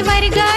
वर्गा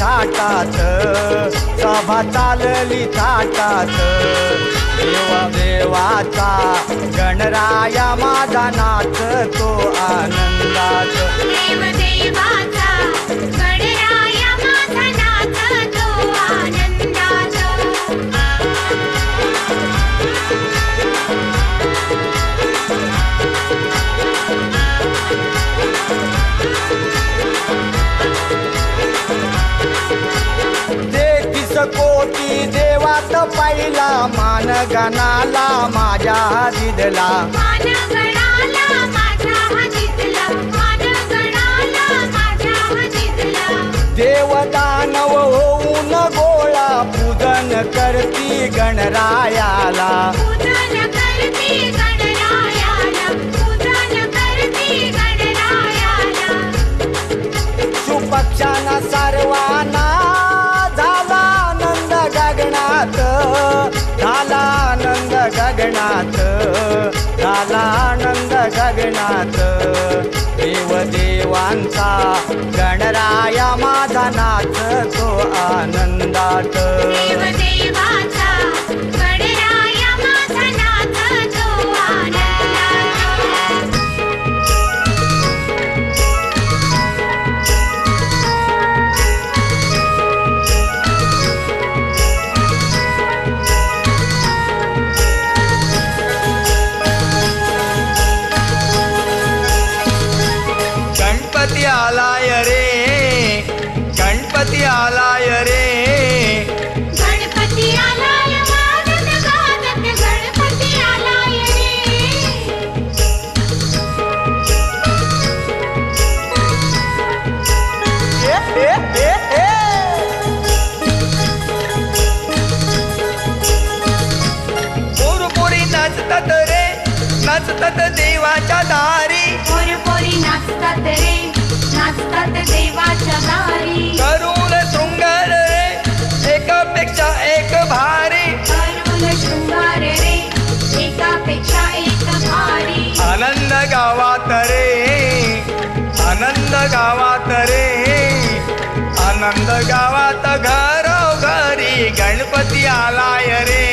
थाटात. सभा चालली थाटात. देवा देवाचा गणराया माझा नाच तो आनंदात. देव देवाचा कोटी देवात पाहिला मान गणाला माझ्या दिदला मान गणाला माझा हा जितला मान गणाला माझा हा जितला देव दानव होऊन गोळा पूजन करती गणरायाला. पूजन करते गणरायाला पूजन करते गणरायाला. सुपक्षाना सर्वांना जगनाथ झाला आनंद जगनाथ देवदेवांचा गणराया माझा नाथ तो आनंदात. आलाय रे गणपती आलाय वाजत गाजत गणपती आलाय रे ए, ए, ए, ए. पोरपोरी नाचतात रे नाचतात देवाच्या दारी पोरी पोरी नाचतात रे नाचतात देवाच्या आनंद गावात रे. आनंद गावात घरोघरी गणपती आलाय रे.